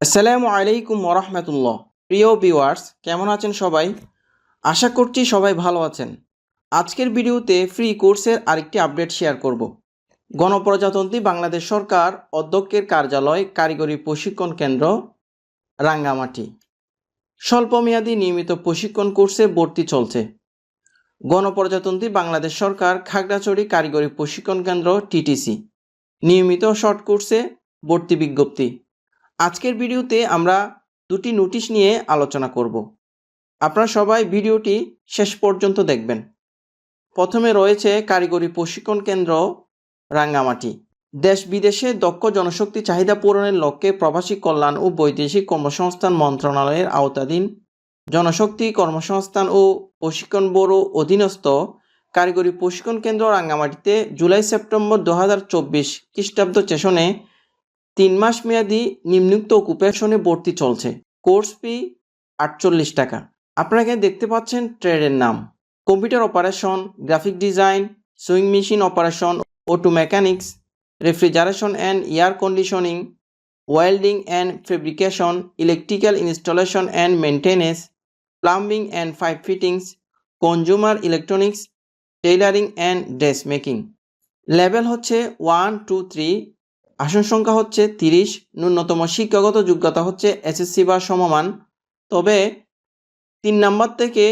আসসালামু আলাইকুম ওরহমতুল্লাহ প্রিয় ভিউয়ার্স, কেমন আছেন সবাই? আশা করছি সবাই ভালো আছেন। আজকের ভিডিওতে ফ্রি কোর্সের আরেকটি আপডেট শেয়ার করব। গণপ্রজাতন্ত্রী বাংলাদেশ সরকার অধ্যক্ষের কার্যালয় কারিগরি প্রশিক্ষণ কেন্দ্র, রাঙ্গামাটি। স্বল্পমেয়াদী নিয়মিত প্রশিক্ষণ কোর্সে ভর্তি চলছে। গণপ্রজাতন্ত্রী বাংলাদেশ সরকার খাগড়াছড়ি কারিগরি প্রশিক্ষণ কেন্দ্র, টিটিসি। নিয়মিত শর্ট কোর্সে ভর্তি বিজ্ঞপ্তি। আজকের ভিডিওতে আমরা দুটি নোটিশ নিয়ে আলোচনা করব। আপনারা সবাই ভিডিওটি শেষ পর্যন্ত দেখবেন। প্রথমে রয়েছে কারিগরি প্রশিক্ষণ কেন্দ্র, রাঙ্গামাটি। দেশ বিদেশে দক্ষ জনশক্তি চাহিদা পূরণের লক্ষ্যে প্রবাসী কল্যাণ ও বৈদেশিক কর্মসংস্থান মন্ত্রণালয়ের আওতাধীন জনশক্তি কর্মসংস্থান ও প্রশিক্ষণ ব্যুরো অধীনস্থ কারিগরি প্রশিক্ষণ কেন্দ্র রাঙ্গামাটিতে জুলাই সেপ্টেম্বর দু হাজার চব্বিশ খ্রিস্টাব্দ সেশনে তিন মাস মেয়াদি নিম্নুক্ত অকুপেশনে ভর্তি চলছে। কোর্স ফি আটচল্লিশ টাকা। এখানে দেখতে পাচ্ছেন ট্রেডের নাম। Computer operation graphic design sewing machine operation auto mechanics refrigeration and air conditioning welding and fabrication electrical installation and maintenance plumbing and pipe fittings consumer electronics tailoring and dress making level হচ্ছে one two three আসন সংখ্যা হচ্ছে তিরিশ, ন্যূনতম শিক্ষাগত যোগ্যতা হচ্ছে SSC বা সমমান। তবে তিন নম্বর থেকে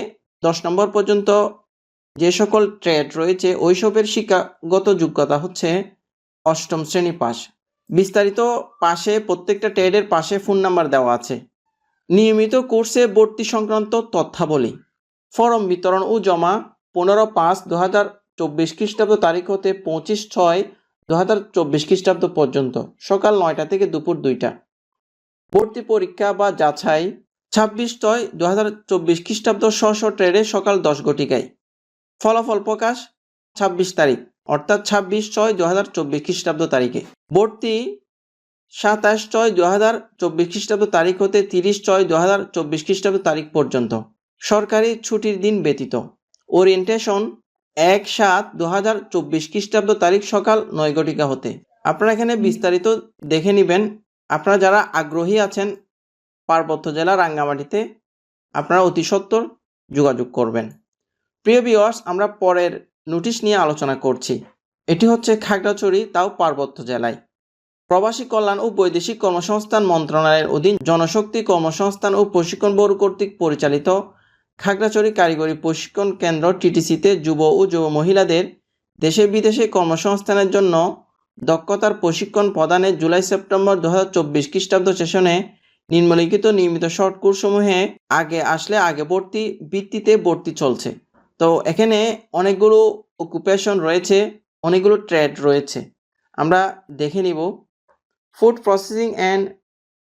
দশ নম্বর পর্যন্ত যে সকল ট্রেড রয়েছে, ওইসবের শিক্ষাগত যোগ্যতা হচ্ছে অষ্টম শ্রেণি পাস বিস্তারিত পাশে প্রত্যেকটা ট্রেডের পাশে ফোন নাম্বার দেওয়া আছে। নিয়মিত কোর্সে ভর্তি সংক্রান্ত তথ্যাবলী, ফরম বিতরণ ও জমা পনেরো পাঁচ দু হাজার চব্বিশ খ্রিস্টাব্দ তারিখ হতে পঁচিশ ছয় দু হাজার চব্বিশ খ্রিস্টাব্দ পর্যন্ত, সকাল নয়টা থেকে দুপুর দুইটা। ভর্তি পরীক্ষা বা যাচাই ছাব্বিশ ছয় দু হাজার চব্বিশ খ্রিস্টাব্দ স্ব ট্রেডে সকাল দশ ঘটিকায়। ফলাফল প্রকাশ ছাব্বিশ তারিখ, অর্থাৎ ছাব্বিশ ছয় দু হাজার চব্বিশ খ্রিস্টাব্দ তারিখে। ভর্তি সাতাশ ছয় দু হাজার চব্বিশ খ্রিস্টাব্দ তারিখ হতে তিরিশ ছয় দু হাজার চব্বিশ খ্রিস্টাব্দ তারিখ পর্যন্ত। সরকারি ছুটির দিন ব্যতীত। ওরিয়েন্টেশন এক সাত দু হাজার চব্বিশ খ্রিস্টাব্দ তারিখ সকাল নয় ঘটিকা হতে। আপনারা এখানে বিস্তারিত দেখে নেবেন। আপনারা যারা আগ্রহী আছেন পার্বত্য জেলা রাঙ্গামাটিতে, আপনারা অতি সত্বর যোগাযোগ করবেন। প্রিয় বিওয়ার্স আমরা পরের নোটিশ নিয়ে আলোচনা করছি। এটি হচ্ছে খাগড়াছড়ি, তাও পার্বত্য জেলায়। প্রবাসী কল্যাণ ও বৈদেশিক কর্মসংস্থান মন্ত্রণালয়ের অধীন জনশক্তি কর্মসংস্থান ও প্রশিক্ষণ ব্যুরো কর্তৃক পরিচালিত খাগড়াছড়ি কারিগরি প্রশিক্ষণ কেন্দ্র টিটিসিতে যুব ও যুব মহিলাদের দেশে বিদেশে কর্মসংস্থানের জন্য দক্ষতার প্রশিক্ষণ প্রদানে জুলাই সেপ্টেম্বর দু হাজার চব্বিশ খ্রিস্টাব্দ সেশনে নিম্নলিখিত নিয়মিত শর্ট কোর্সসমূহে আগে আসলে আগে ভর্তি ভিত্তিতে ভর্তি চলছে। তো এখানে অনেকগুলো অকুপেশন রয়েছে, অনেকগুলো ট্রেড রয়েছে। আমরা দেখে নিব। Food processing and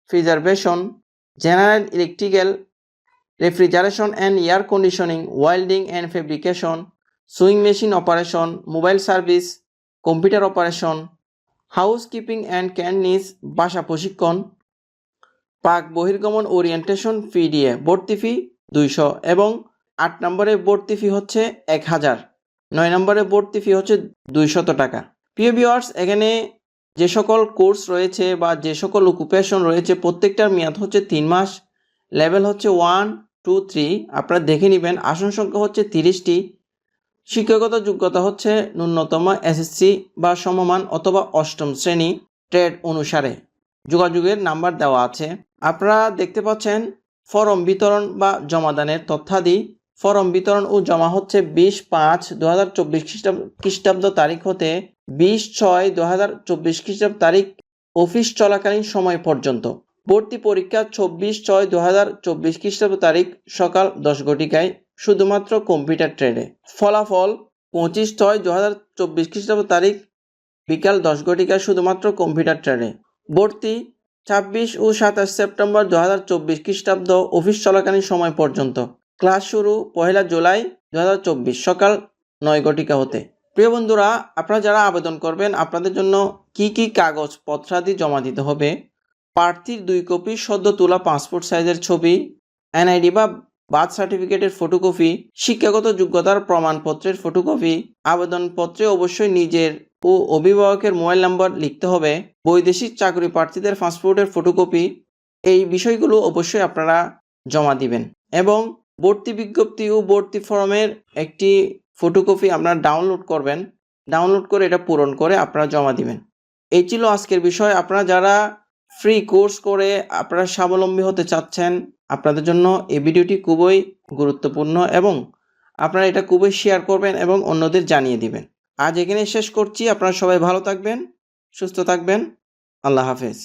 preservation general electrical refrigeration and air conditioning, welding and fabrication, sewing machine operation, mobile service, computer operation house keeping and candies ভাষা প্রশিক্ষণ, পাক বহির্গমন ওরিয়েন্টেশন ফি দিয়ে ভর্তি ফি দুইশো এবং আট নম্বরে ভর্তি ফি হচ্ছে এক হাজার। নয় নম্বরে ভর্তি ফি হচ্ছে দুইশত টাকা। প্রিয় ভিওয়ার্স এখানে যে সকল কোর্স রয়েছে বা যে সকল অকুপেশন রয়েছে, প্রত্যেকটার মেয়াদ হচ্ছে তিন মাস, লেভেল হচ্ছে ওয়ান টু থ্রি আপনারা দেখে নেবেন। আসন সংখ্যা হচ্ছে তিরিশটি। শিক্ষাগত যোগ্যতা হচ্ছে ন্যূনতম এসএসসি বা সমমান অথবা অষ্টম শ্রেণি ট্রেড অনুসারে। যোগাযোগের নাম্বার দেওয়া আছে। আপনারা দেখতে পাচ্ছেন, ফরম বিতরণ বা জমাদানের তথ্যাদি। ফরম বিতরণ ও জমা হচ্ছে বিশ পাঁচ দু হাজার চব্বিশ খ্রিস্টাব্দ খ্রিস্টাব্দ তারিখ হতে বিশ ছয় দু হাজার চব্বিশ খ্রিস্টাব্দ তারিখ অফিস চলাকালীন সময় পর্যন্ত। ভর্তি পরীক্ষা চব্বিশ ছয় দু হাজার চব্বিশ খ্রিস্টাব্দ তারিখ সকাল দশ ঘটিকায়, শুধুমাত্র কম্পিউটার ট্রেনে ফলাফল পঁচিশ ছয় দু হাজার চব্বিশ খ্রিস্টাব্দ তারিখ বিকাল দশ ঘটিকায়, শুধুমাত্র কম্পিউটার ট্রেনে ভর্তি ছাব্বিশ ও সাতাশ সেপ্টেম্বর দু হাজার চব্বিশ খ্রিস্টাব্দ অফিস চলাকালীন সময় পর্যন্ত। ক্লাস শুরু পহেলা জুলাই দু হাজার চব্বিশ সকাল নয় ঘটিকা হতে। প্রিয় বন্ধুরা, আপনারা যারা আবেদন করবেন, আপনাদের জন্য কি কি কাগজ পত্রাদি জমা দিতে হবে প্রার্থীর দুই কপি, সদ্য তোলা পাসপোর্ট সাইজের ছবি এনআইডি বা বার্থ সার্টিফিকেটের ফটোকপি শিক্ষাগত যোগ্যতার প্রমাণপত্রের ফটোকপি আবেদনপত্রে অবশ্যই নিজের ও অভিভাবকের মোবাইল নাম্বার লিখতে হবে, বৈদেশিক চাকরি প্রার্থীদের পাসপোর্টের ফটোকপি এই বিষয়গুলো অবশ্যই আপনারা জমা দিবেন। এবং ভর্তি বিজ্ঞপ্তি ও ভর্তি ফর্মের একটি ফটোকপি আপনারা ডাউনলোড করবেন ডাউনলোড করে এটা পূরণ করে আপনারা জমা দিবেন। এই ছিল আজকের বিষয়। আপনারা যারা ফ্রি কোর্স করে আপনারা স্বাবলম্বী হতে চাচ্ছেন, আপনাদের জন্য এই ভিডিওটি খুবই গুরুত্বপূর্ণ এবং আপনারা এটা খুবই শেয়ার করবেন এবং অন্যদের জানিয়ে দিবেন। আজ এখানে শেষ করছি, আপনারা সবাই ভালো থাকবেন, সুস্থ থাকবেন, আল্লাহ হাফেজ।